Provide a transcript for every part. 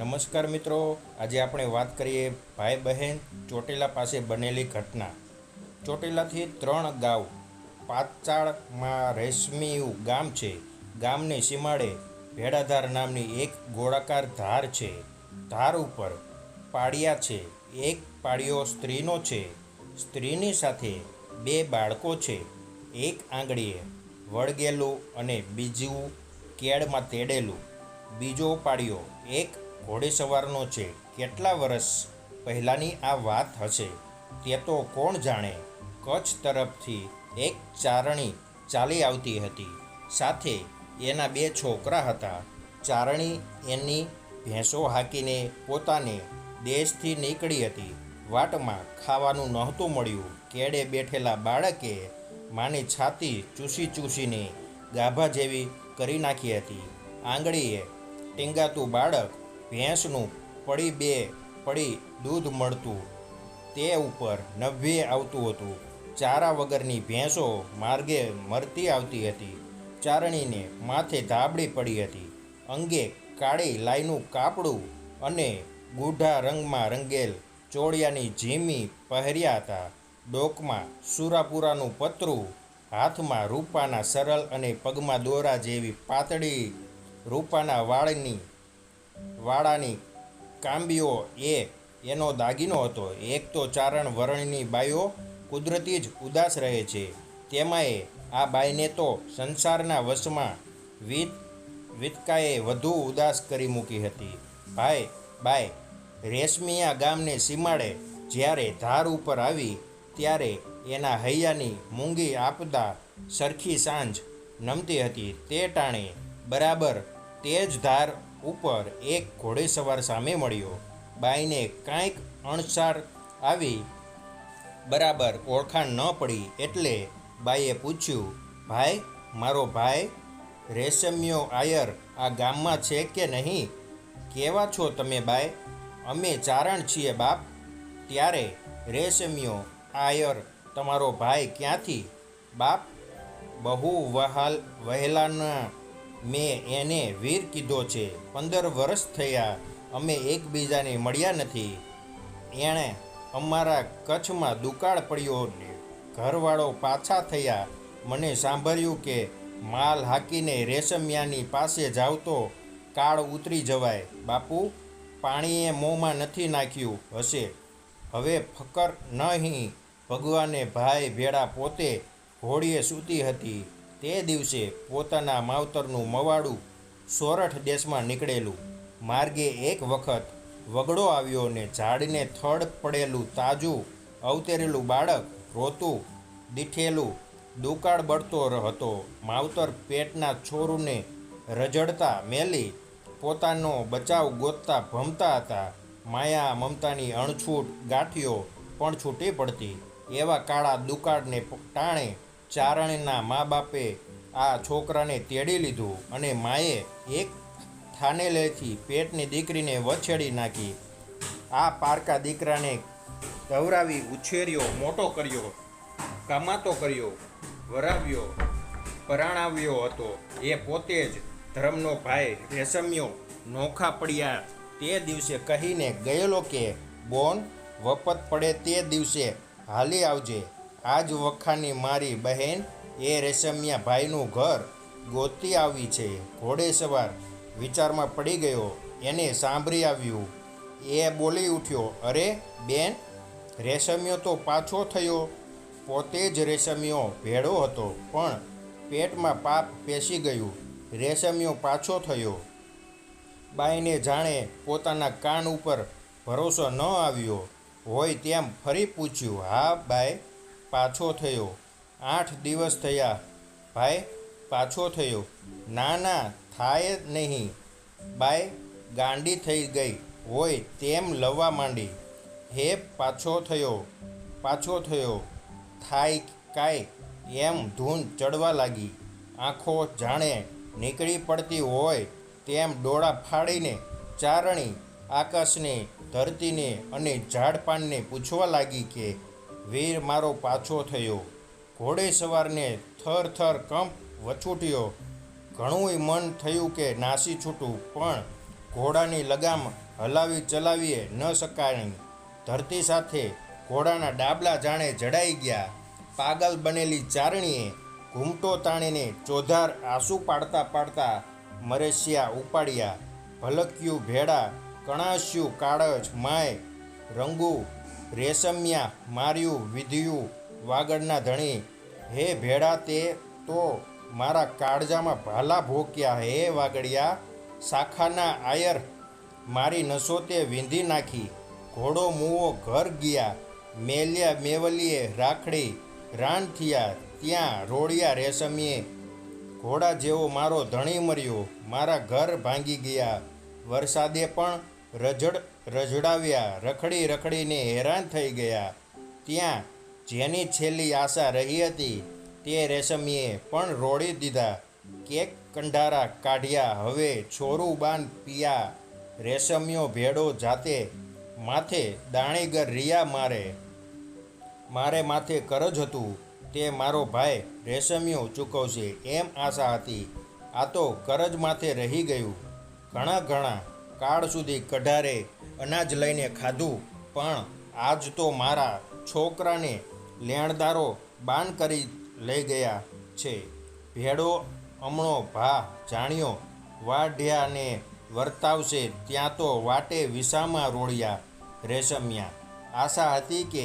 નમસ્કાર મિત્રો, આજે આપણે વાત કરીએ ભાઈ બહેન ચોટીલા પાસે બનેલી ઘટના. ચોટીલાથી ત્રણ ગાંવ પાચાળમાં રેશમીયું ગામ છે. ગામની સીમાડે ભેડાધાર નામની એક ગોળાકાર ધાર છે. ધાર ઉપર પાળિયા છે. એક પાળિયો સ્ત્રીનો છે. સ્ત્રીની સાથે બે બાળકો છે. એક આંગળીએ વળગેલું અને બીજું કેળમાં તેડેલું. બીજો પાળિયો એક ઘોડેસવારનો છે. કેટલા વર્ષ પહેલાંની આ વાત હશે? તે તો કોણ જાણે? કચ્છ તરફથી એક ચારણી ચાલી આવતી હતી. સાથે એના બે છોકરા હતા. ચારણી એની ભેંસો હાંકીને પોતાને દેશથી નીકળી હતી. વાટમાં ખાવાનું નહોતું મળ્યું. કેડે બેઠેલા બાળકે માની છાતી ચૂસી ચૂસીને ગાભા જેવી કરી નાખી હતી. આંગળીએ ટીંગાતું બાળક ભેંસનું પડી બે પડી દૂધ મળતું તે ઉપર નભ્યે આવતું હતું. ચારા વગરની ભેંસો માર્ગે મરતી આવતી હતી. ચારણીને માથે ધાબળી પડી હતી. અંગે કાળી લાઈનું કાપડું અને ગૂઢા રંગમાં રંગેલ ચોળિયાની ઝીમી પહેર્યા હતા. ડોકમાં સુરાપુરાનું પતરું, હાથમાં રૂપાના સરળ અને પગમાં દોરા જેવી પાતળી રૂપાના વાળની વાળાની કાંબીઓ એ એનો દાગીનો હતો. એક તો ચારણ વરણની બાઈઓ કુદરતી જ ઉદાસ રહે છે. તેમાંય આ બાઈને તો સંસારના વશમાં વિત, વિતકાએ વધુ ઉદાસ કરી મૂકી હતી. ભાઈ બાય રેશમિયા ગામને સીમાડે જ્યારે ધાર ઉપર આવી, ત્યારે એના હૈયાની મૂંગી આપદા સરખી સાંજ નમતી હતી. તે ટાણે બરાબર તે જ ધાર ઉપર એક ઘોડેસવાર સામે મળ્યો. બાઈને કાંઈક અણસાર આવી બરાબર ઓળખાણ ન પડી એટલે બાઈએ પૂછ્યું, ભાઈ, મારો ભાઈ, રેશમ્યો આયર આ ગામમાં છે કે નહીં? કેવા છો તમે બાઈ? અમે ચારણ છીએ બાપ. ત્યારે રેશમ્યો આયર, તમારો ભાઈ ક્યાંથી? બાપ, બહુ વહાલ વહેલાના મેં એને વીર કીધો છે. પંદર વર્ષ થયા, અમે એકબીજાને મળ્યા નથી. એણે અમારા કચ્છમાં દુકાળ પડ્યો, ઘરવાળો પાછા થયા. મને સાંભળ્યું કે માલ હાકીને રેશમિયાની પાસે જાવ તો કાળ ઉતરી જવાય. બાપુ, પાણીએ મોંમાં નથી નાખ્યું, હશે. હવે ફકર નહીં. ભગવાને ભાઈ ભેળા પોતે ઘોડીએ સૂતી હતી. તે દિવસે પોતાના માવતરનું મવાડું સોરઠ દેશમાં નીકળેલું. માર્ગે એક વખત વગડો આવ્યો ને ઝાડને થડ પડેલું તાજું, અવતરેલું બાળક રોતું, દીઠેલું દુકાળ બળતો હતો. માવતર પેટના છોરુને રજડતા મેલી, પોતાનો બચાવ ગોતતા ભમતા હતા. માયા મમતાની અણછૂટ ગાંઠીઓ પણ છૂટી પડતી. એવા કાળા દુકાળને ટાણે ચારણના મા બાપે આ છોકરાને તેડી લીધું અને માએ એક થાનેલેથી પેટની દીકરીને વછેડી નાખી. આ પારકા દીકરાને ધવરાવી ઉછેર્યો, મોટો કર્યો, કમાતો કર્યો, વરાવ્યો, પરાણાવ્યો હતો. એ પોતે જ ધર્મનો ભાઈ રેશમ્યો નોખા પડ્યા. તે દિવસે કહીને ગયેલો કે, બોન વપત પડે તે દિવસે હાલી આવજે. આજ વખાની મારી બહેન એ રેશમિયા ભાઈનું ઘર ગોતી આવી છે. ઘોડે સવાર વિચારમાં પડી ગયો. એને સાંભળી આવ્યું. એ બોલી ઉઠ્યો, અરે, બેન, રેશમિયો તો પાછો થયો. પોતે જ રેશમિયો ભેળો હતો, પણ પેટમાં પાપ પેસી ગયું. રેશમિયો પાછો થયો. બાઈને જાણે પોતાના કાન ઉપર ભરોસો ન આવ્યો. હોય તેમ ફરી પૂછ્યું, હા બાઈ પાછો થયો. આઠ દિવસ થયા. ભાઈ, પાછો થયો. ના ના, થાય નહીં. બાઈ, ગાંડી થઈ ગઈ. હોય તેમ લવવા માંડી. હે, પાછો થયો. પાછો થયો. થાય કાંઈ? એમ ધૂન ચડવા લાગી. આંખો જાણે નીકળી પડતી હોય તેમ ડોળા ફાડીને ચારણી આકાશને ધરતીને અને ઝાડપાનને પૂછવા લાગી કે વીર મારો પાછો થયો. ઘોડે સવારને થર થર કંપ વછૂટ્યો. ઘણુંય મન થયું કે નાસી છૂટું, પણ ઘોડાની લગામ હલાવી ચલાવીએ ન શકાણી. ધરતી સાથે ઘોડાના ડાબલા જાણે જડાઈ ગયા. પાગલ બનેલી ચારણીએ ઘૂમટો તાણીને ચોધાર આંસુ પાડતા પાડતા મરેશિયા ઉપાડ્યા. ભલક્યું ભેડા કણાસ્યું કાળજ, માય, રંગુ રેશમિયા, માર્યું, વિધ્યું, વાગડના ધણી. હે ભેડા, તે તો મારા કાળજામાં ભાલા ભોક્યા હે, વાગડિયા. શાખાના આયર મારી નસો તે વીંધી નાખી. ઘોડો, મૂવો, ઘર ગયા. મેલ્યા, મેવલીએ રાખડી. રાન થયા, ત્યાં રોડિયા રેશમીએ. ઘોડા જેવો મારો ધણી મર્યો. મારા ઘર ભાંગી ગયા. વરસાદે પણ રજડ રજડાવ્યા. રખડી રખડીને હેરાન થઈ ગયા. ત્યાં જેની છેલ્લી આશા રહી હતી તે રેશમીએ પણ રોડી દીધા. કેક કંઢારા કાઢ્યા. હવે છોરું બાન પિયા રેશમિયો ભેડો જાતે માથે દાણીગર રિયા મારે. મારે માથે કરજ હતું. તે મારો ભાઈ રેશમિયો ચૂકવશે એમ આશા હતી. આ તો કરજ માથે રહી ગયું. ઘણા ઘણા કાળ સુધી કઢારે અનાજ લઈને ખાધું, પણ આજ તો મારા છોકરાને લેણદારો બાન કરી લઈ ગયા છે. ભેડો હમણો ભા જાણ્યો, વાઢ્યાને વર્તાવશે ત્યાં તો વાટે વિસામાં રોળ્યા રેશમિયા. આશા હતી કે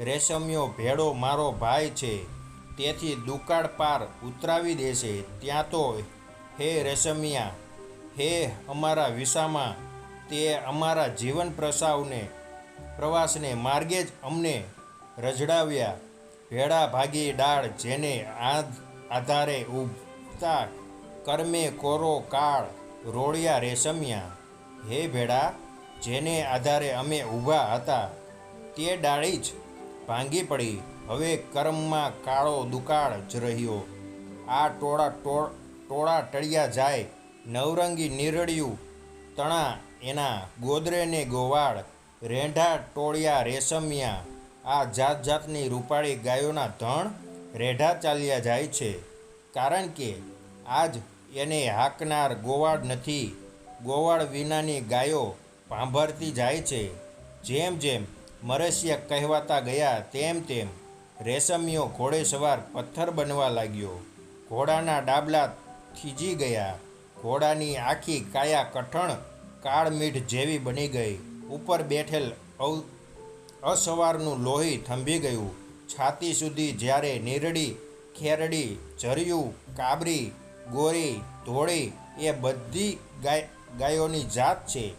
રેશમિયો ભેડો મારો ભાઈ છે, તેથી દુકાળ પાર ઉતરાવી દેશે. ત્યાં તો હે રેશમિયા, હે અમારા વિસામાં તે અમારા જીવન પ્રસાવને, પ્રવાસને માર્ગે જ અમને રજડાવ્યા. ભેડા ભાગી ડાળ જેને આધારે ઉભતા કર્મે કોરો કાળ રોળિયા રેશમિયા. હે ભેડા જેને આધારે અમે ઊભા હતા, તે ડાળી જ ભાંગી પડી. હવે કર્મમાં કાળો દુકાળ જ રહ્યો. આ ટોળા ટોળ, ટોળા ટળિયા જાય, નવરંગી નીરડિયું, તણા એના ગોદરેને ગોવાળ, રેંઢા, ટોળિયા, રેશમિયા, આ જાત જાતની રૂપાળી ગાયોના ધણ રેઢા ચાલ્યા જાય છે. કારણ કે આજ એને હાકનાર ગોવાળ નથી. ગોવાળ વિનાની ગાયો ભાંભરતી જાય છે. જેમ જેમ મરસિયા કહેવાતા ગયા, તેમ તેમ રેશમિયો ઘોડે સવાર પથ્થર બનવા લાગ્યો. ઘોડાના ડાબલા થીજી ગયા. ઘોડાની આખી કાયા કઠણ કાળમીઠ જેવી બની ગઈ. ઉપર બેઠેલ અવ, અસવારનું લોહી થંભી ગયું. છાતી સુધી જ્યારે નીરડી, ખેરડી જરિયું કાબરી, ગોરી, ધોળી એ બધી ગાય, ગાયોની જાત છે.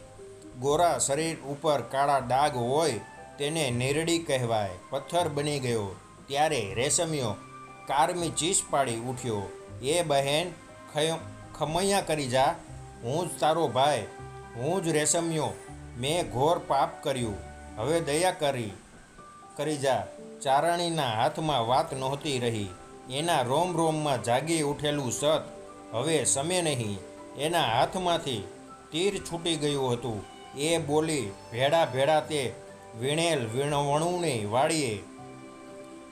ગોરા શરીર ઉપર કાળા ડાઘ હોય તેને નીરડી કહેવાય. પથ્થર બની ગયો. ત્યારે રેશમિયો કારમી ચીસ પાડી ઉઠ્યો. એ બહેન ખમૈયા કરી જા. હું જ તારો ભાઈ. હું જ રેશમિયો. મેં ઘોર પાપ કર્યું. હવે દયા કરી. કરી જા. ચારણીના હાથમાં વાત નહોતી રહી. એના રોમ રોમમાં જાગી ઉઠેલું સત હવે સમે નહીં. એના હાથમાંથી તીર છૂટી ગયું હતું. એ બોલી, ભેડા ભેડા તે વીણેલ વીણવણુને વાળીએ.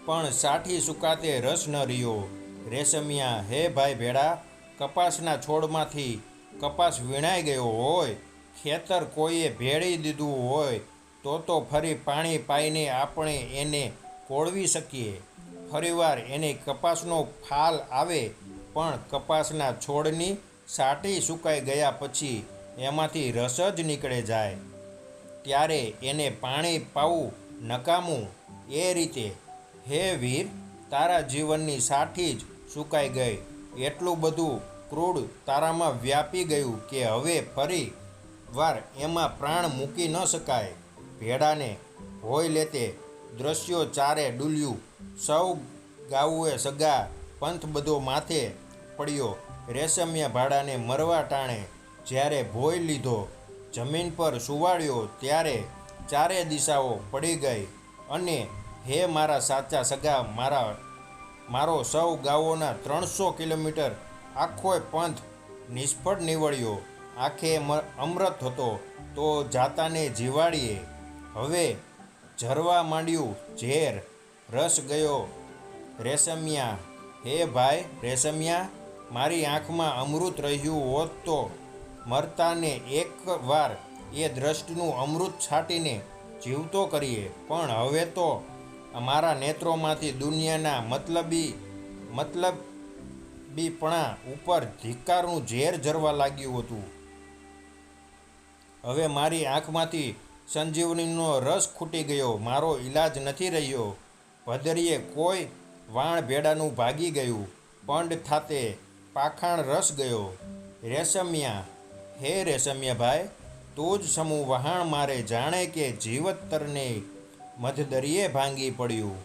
પણ સાઠી સુકાતે રસ ન રહ્યો. રેશમિયા, હે ભાઈ ભેડા, કપાસના છોડમાંથી કપાસ વીણાઈ ગયો હોય ખેતર કોઈએ ભેળી દીધું હોય, તો તો ફરી પાણી પાઈને આપણે એને કોળવી શકીએ. ફરીવાર એને કપાસનો ફાલ આવે, પણ કપાસના છોડની સાટી સુકાઈ ગયા પછી એમાંથી રસ જ નીકળે જાય. ત્યારે એને પાણી પાવું નકામું એ રીતે, હે વીર, તારા જીવનની સાઠી જ સુકાઈ ગઈ. એટલું બધું ક્રૂડ તારામાં વ્યાપી ગયું કે હવે ફરી વાર એમાં પ્રાણ મૂકી ન શકાય. ભેડાને ભોય લેતે દ્રશ્યો ચારે ડૂલ્યું. સૌ ગાઉએ સગા પંથ બધો માથે પડ્યો. રેશમિયા ભાડાને મરવા ટાણે જ્યારે ભોય લીધો. જમીન પર સુવાડ્યો ત્યારે ચારે દિશાઓ પડી ગઈ. અને હે મારા સાચા સગા, મારા, મારો સૌ ગાઓના ત્રણસો કિલોમીટર આખોય પંથ નિષ્ફળ નીવડ્યો. આખે અમૃત હતો તો જાતાને જીવાડીએ. હવે ઝરવા માંડ્યું ઝેર, રસ ગયો રેશમિયા. હે ભાઈ રેશમિયા, મારી આંખમાં અમૃત રહ્યું હોત તો મરતાને એકવાર એ દ્રષ્ટનું અમૃત છાંટીને જીવતો કરીએ. પણ હવે તો અમારા નેત્રોમાંથી દુનિયાના મતલબી, મતલબીપણા ઉપર ધિક્કારનું ઝેર જરવા લાગ્યું હતું. હવે મારી આંખમાંથી સંજીવનીનો રસ ખૂટી ગયો, મારો ઈલાજ નથી રહ્યો. ભદરીએ કોઈ વાણ ભેડાનું ભાગી ગયું, પંડ થાતે પાખાણ રસ ગયો. રેશમિયા, હે રેશમિયાભાઈ તો જ સમૂહ વહાણ મારે જાણે કે જીવતરને મધદરીએ ભાંગી પડ્યું.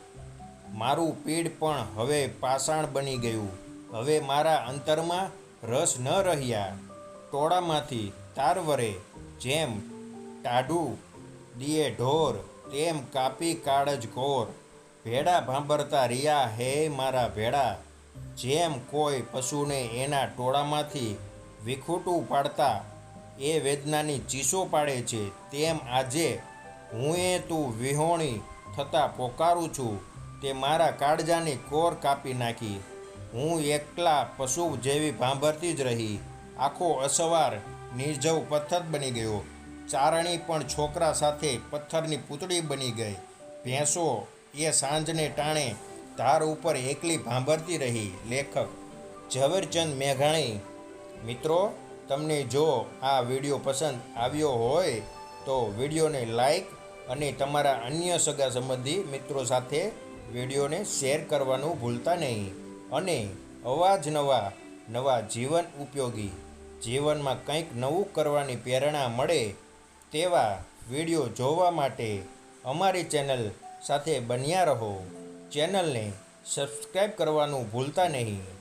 મારું પીડ પણ હવે પાષાણ બની ગયું. હવે મારા અંતરમાં રસ ન રહ્યા. ટોળામાંથી તારવરે જેમ ટાઢું દિયે ઢોર, તેમ કાપી કાળજ કોર ભેડા ભાંભરતા રિયા હે મારા ભેડા. જેમ કોઈ પશુને એના ટોળામાંથી વિખૂટું પાડતા, એ વેદનાની ચીસો પાડે છે, તેમ આજે હું એ તું વિહોણી થતાં પોકારું છું, તે મારા કાળજાની કોર કાપી નાખી. હું એકલા પશુ જેવી ભાંભરતી જ રહી. આખો અસવાર નિર્જવ પથ્થર બની ગયો. ચારણી પણ છોકરા સાથે પથ્થરની પૂતળી બની ગઈ. ભેંસો એ સાંજને ટાણે ધાર ઉપર એકલી ભાંભરતી રહી. લેખક ઝવેરચંદ મેઘાણી, મિત્રો, તમને જો આ વીડિયો પસંદ આવ્યો હોય, તો વિડીયોને લાઈક અને તમારા અન્ય સગા સંબંધી મિત્રો સાથે વિડીયોને શેર કરવાનું ભૂલતા નહીં. અને અવાજ નવા નવા જીવન ઉપયોગી જીવનમાં કંઈક નવું કરવાની પ્રેરણા મળે તેવા વીડિયો જોવા માટે અમારી ચેનલ સાથે બન્યા રહો. ચેનલને સબસ્ક્રાઈબ કરવાનું ભૂલતા નહીં.